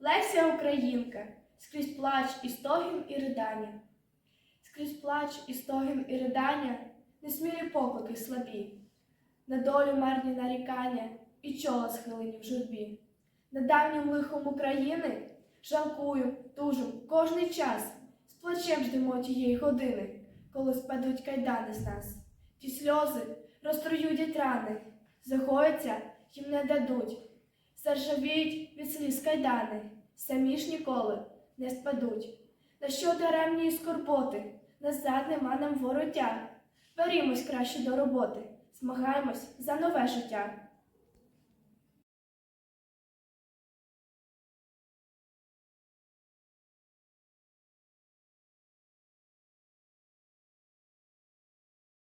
Леся Українка, скрізь плач і стогін і ридання. Скрізь плач і стогін і ридання, несмілі поклики слабі, на долю марні нарікання і чола схилені в журбі. На давнім лихом України жалкую, тужу кожний час, з плачем ждемо тієї години, коли спадуть кайдани з нас. Ті сльози розтруюдять рани, загояться їм не дадуть. Заржавіють від сліз кайдани, самі ж ніколи не спадуть. На що даремні скорботи, назад нема нам вороття. Берімось краще до роботи, змагаємось за нове життя.